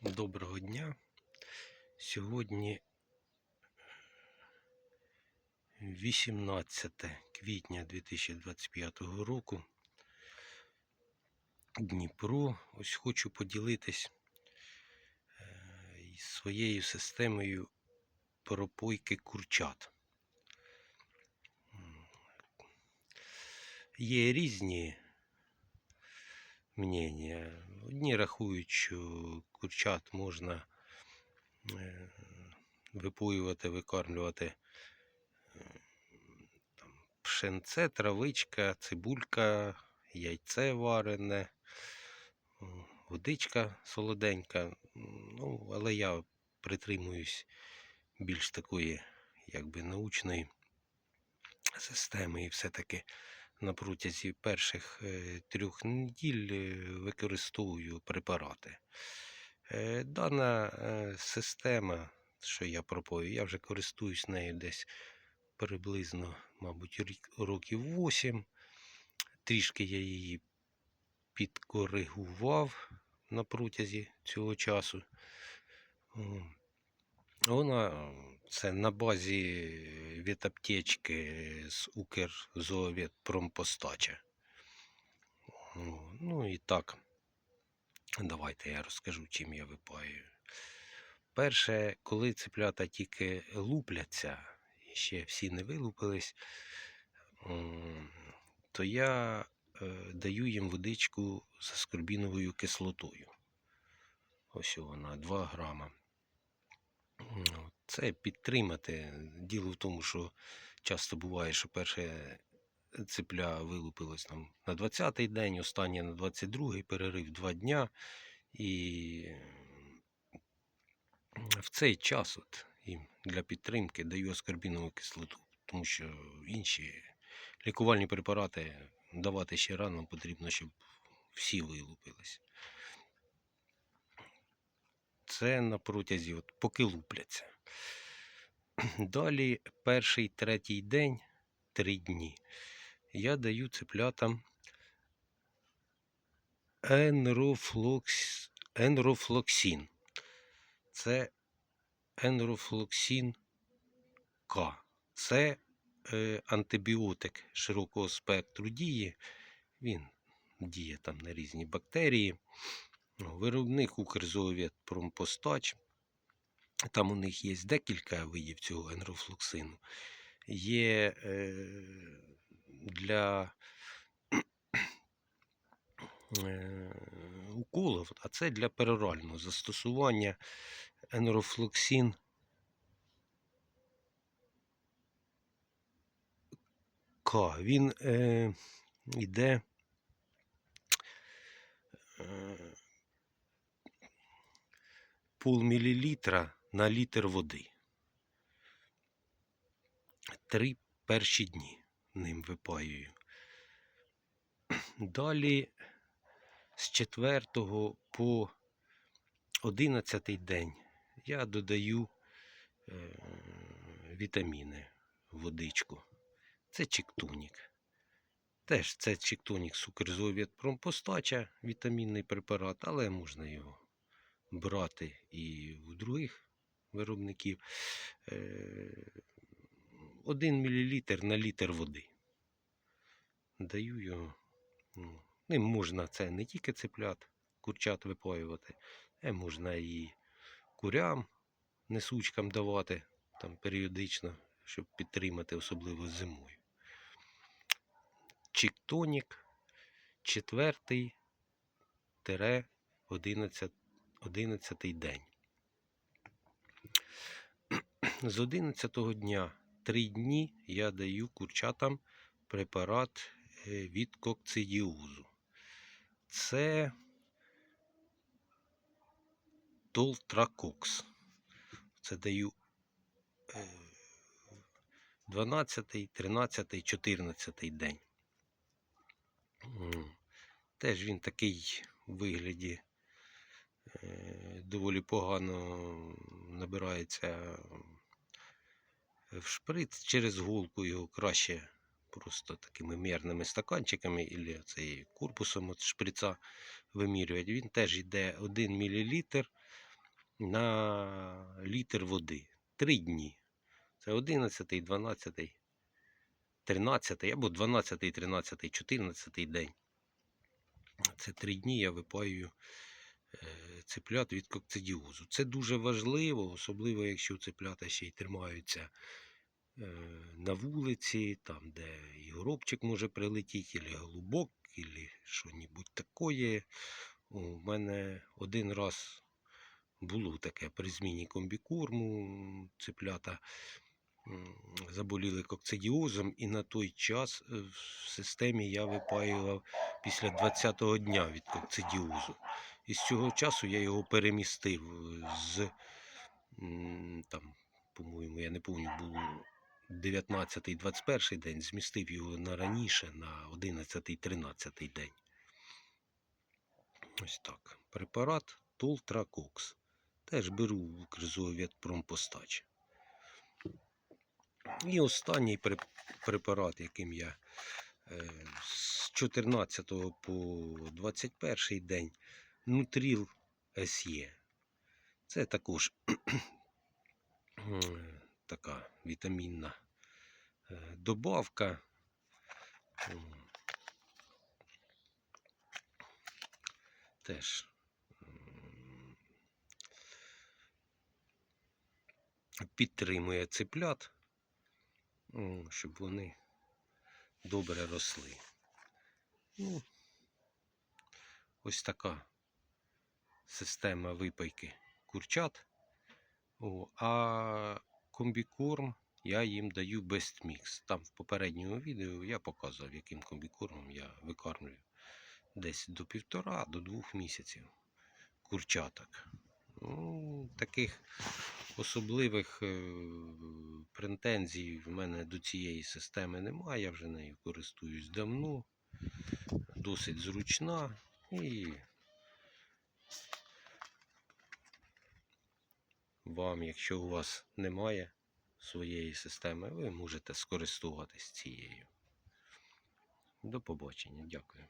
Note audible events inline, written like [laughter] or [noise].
Доброго дня. Сьогодні 18 квітня 2025 року. Дніпро. Ось хочу поділитись е, своєю системою пропойки курчат. Є різні мнення. Одні рахують, що курчат можна е, випоювати, викармлювати е, там, пшенце, травичка, цибулька, яйце варене, водичка солоденька. Ну, але я притримуюсь більш такої, якби научної системи і все-таки на протязі перших е, трьох неділь е, використовую препарати. Е, Дана система, що я пропою, я вже користуюсь нею десь приблизно, мабуть, років 8. Трішки я її підкоригував на протязі цього часу. Вона це на базі від аптечки з Укрзоовєтпромпостача. О, Ну і так, давайте я розкажу, чим я випаю. Перше, коли цеплята тільки лупляться, ще всі не вилупились, то я е, даю їм водичку з аскорбіновою кислотою. Ось вона, 2 грама. Це підтримати. Діло в тому, що часто буває, що перше цепля вилупилось там на 20-й день, останнє на 22-й, перерив 2 дня. І в цей час от їм для підтримки даю аскорбінову кислоту, тому що інші лікувальні препарати давати ще рано потрібно, щоб всі вилупились. Це на протязі, от, поки лупляться. [clears throat] Далі перший, третій день, три дні, я даю цеплятам енрофлокс... енрофлоксін. Це енрофлоксін К. Це е, антибіотик широкого спектру дії. Він діє там на різні бактерії. Виробник Укрзоовєтпромпостач. Там у них є декілька видів цього енрофлоксину. Є е, для е, уколів, а це для перорального застосування енрофлоксин К. Він е, йде е, полмілілітра на літр води. Три перші дні ним випаюю. Далі з 4 по 11 день я додаю е, вітаміни водичку. Це чіктонік. Теж це чіктонік Промпостача, вітамінний препарат, але можна його брати і у других виробників. Е, 1 мл на літр води. Даю його. Ну, ним можна це не тільки цеплят, курчат випаювати, а можна і курям, несучкам давати там періодично, щоб підтримати, особливо зимою. Чіктонік, четвертий тире 11, 11 день. З 11 дня 3 дні я даю курчатам препарат е, від кокцидіозу. Це Толтракокс. Це даю е, 12, 13, 14 день. Теж він такий у вигляді е, доволі погано набирається в шприц через голку його краще просто такими мірними стаканчиками або цей корпусом від шприца вимірювати. Він теж йде 1 мл на літр води. Три дні. Це 11, 12, 13 або 12, 13, 14 день. Це три дні я випаюю цеплят від кокцидіозу. Це дуже важливо, особливо якщо цеплята ще й тримаються е, на вулиці, там, де і горобчик може прилетіти, і голубок, і що-небудь таке. У мене один раз було таке при зміні комбікорму, цеплята заболіли кокцидіозом, і на той час е, в системі я випаював після 20-го дня від кокцидіозу. І з цього часу я його перемістив е, з там, по-моєму, я не пам'ятаю, було 19-21 день, змістив його на раніше, на 11-13 день. Ось так. Препарат Толтракокс. Теж беру в Промпостач. І останній препарат, яким я е, з 14 по 21 день Нутріл СЄ. Це також [clears throat] така вітамінна е, добавка. Теж підтримує цеплят, щоб вони добре росли. Ну, ось така система випайки курчат. О, а комбікорм я їм даю Best Mix. Там в попередньому відео я показував, яким комбікормом я викармлюю десь до півтора, до двох місяців курчаток. Ну, таких особливих е, претензій в мене до цієї системи немає. Я вже нею користуюсь давно. Досить зручна і вам, якщо у вас немає своєї системи, ви можете скористуватись цією. До побачення. Дякую.